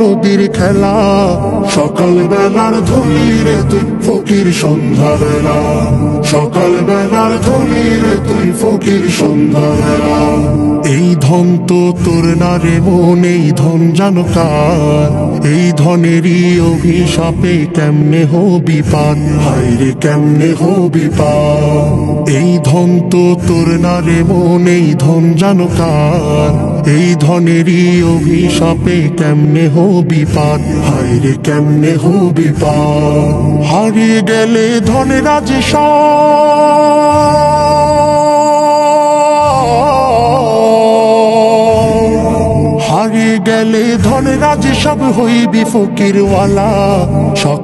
নদীর খেলা। সকাল বেলার ধনির তুই, ফকির সন্ধ্যা বেলা সকাল বেলার ধনির তুই, ফকির সন্ধ্যা বেলা এই ধন তো তোর না রে মন, এই ধন জানো কার? এই ধনেরই অভিশাপে কেমনে হবি পান? হায় রে, কেমনে হবি পান? এই ধন তো তোর না রে মন, এই ধন জানো কার? এই ধনেরই অভিশাপে কেমনে হবি পান হায় রে কেমনে হবি পান হারিয়ে গেলে ধনে রাজে হারিয়ে গেলে ধনে রাজে সব হইবি ফকিরওয়ালা। সকাল